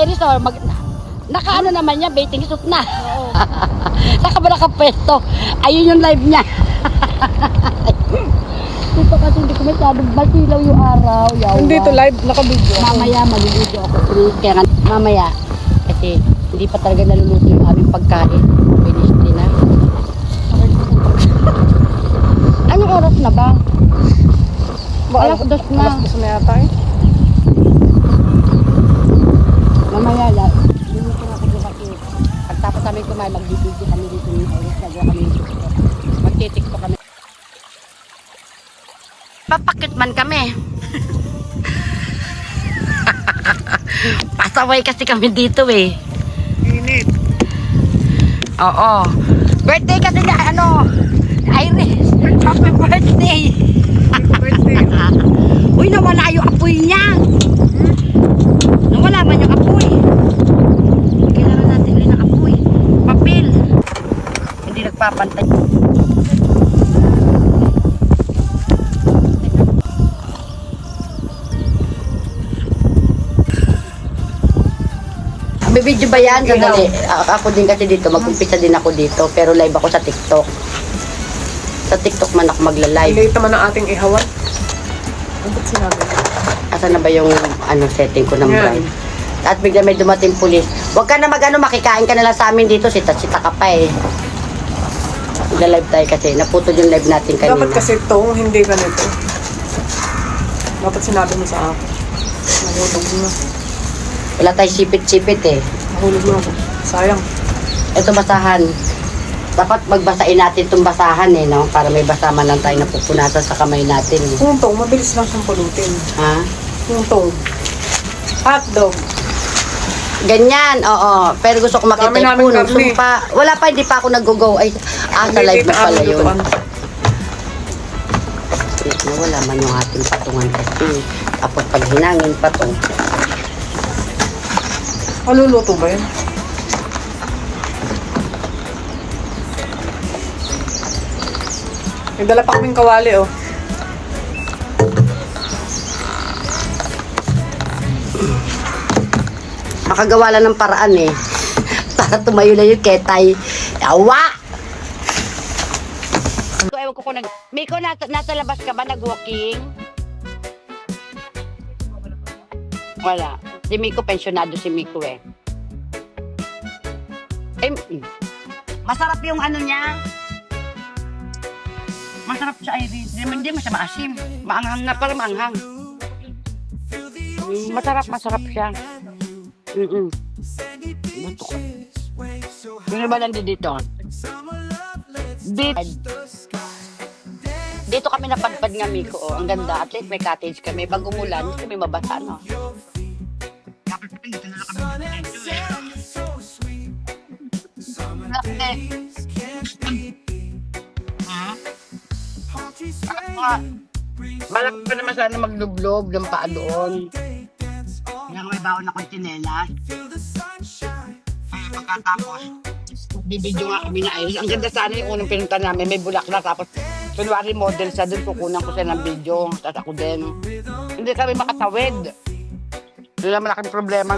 Iris, oh, mag, naka ano naman niya, baiting suit na. Saka ba nakapwesto? Ayun yung live niya. Dito kasi hindi ko masyadong masilaw yung araw. Yawa. Hindi to live, naka-video. Mamaya maluluto ako. Free. Kaya nga, mamaya. Kasi hindi pa talaga naluluto yung aming pagkain. Finish din na. Anong oras na ba? Alas dos na. Alas dos na yata eh. Mamaya la. Luluto na ako doon kasi. Pagtapos kami kumain, magbibigyo kami dito ng oras. Nagawa kami dito. Magtitikto kami. Papakit man kami. Pasaway kasi kami dito eh. Init. Oo. Birthday kasi na ano, Iris. Happy birthday. Happy birthday. Uy, nawala yung apoy niya. Nawala man yung apoy. Kailangan natin ulit ng apoy. Papel. Hindi nagpapantay. Bibidyo ba yan? Sandali. A- Ako din kasi dito. Mag-umpisa din ako dito. Pero live ako sa TikTok. Sa TikTok man ako magla-live. Late naman ang ating ihawan. Ano ba't sinabi? Asan na ba yung ano setting ko ng Yan. At bigla may dumating pulis. Huwag ka na magano makikain ka na lang sa amin dito. Sita-sita ka pa eh. Nagla-live tayo kasi. Naputol yung live natin kanina. Dapat kasi tong hindi ganito. Dapat sinabi mo sa akin. Nahulog na. Wala tayong sipit-sipit eh. Nahulog na ako. Sayang. Ito basahan. Dapat magbasain natin itong basahan eh, no? Para may basaman lang tayo napupunatan sa kamay natin. Eh. Tong, mabilis lang siyang pulutin. Ha? Kung tong. Hotdog. Ganyan, oo. Pero gusto ko makita Dami yung namin karne. Sumpa. Wala pa, hindi pa ako nag-go. Ay, ah, sa live na pala yun. Nawala man yung ating patungan kasi. Tapos pag hinangin pa to, Maluluto ba yun? May dala pa kaming kawali, oh. makagawa lang ng paraan eh. Para tumayo na yung ketay. Yawa! So, ewan ko kung nag... Miko, nasa, nasa labas ka ba nag-walking? Wala. Si Miko, pensionado si Miko eh. Eh, masarap yung ano niya. Masarap siya, Iris. Hindi, hindi mo siya maasim. Maanghang na, parang maanghang. Mm, masarap, masarap siya. Mm-mm. Buto ko. Sino ba nandito dito? Dito. Dito kami napadpad nga, Miko. Oh. Ang ganda. At least may cottage kami. Pag umulan, hindi kami mabasa, no? Balak pa naman sana maglublog ng paa doon. Kaya may baon akong tsinelas. Ay, pagkatapos, bibidyo nga kami na Iris. Ang ganda sana yung unang pinunta namin, may bulaklak. Tapos, kunwari model siya doon, kukunan ko siya ng video. Tapos ako din. Hindi kami makatawid. Yun ang malaking problema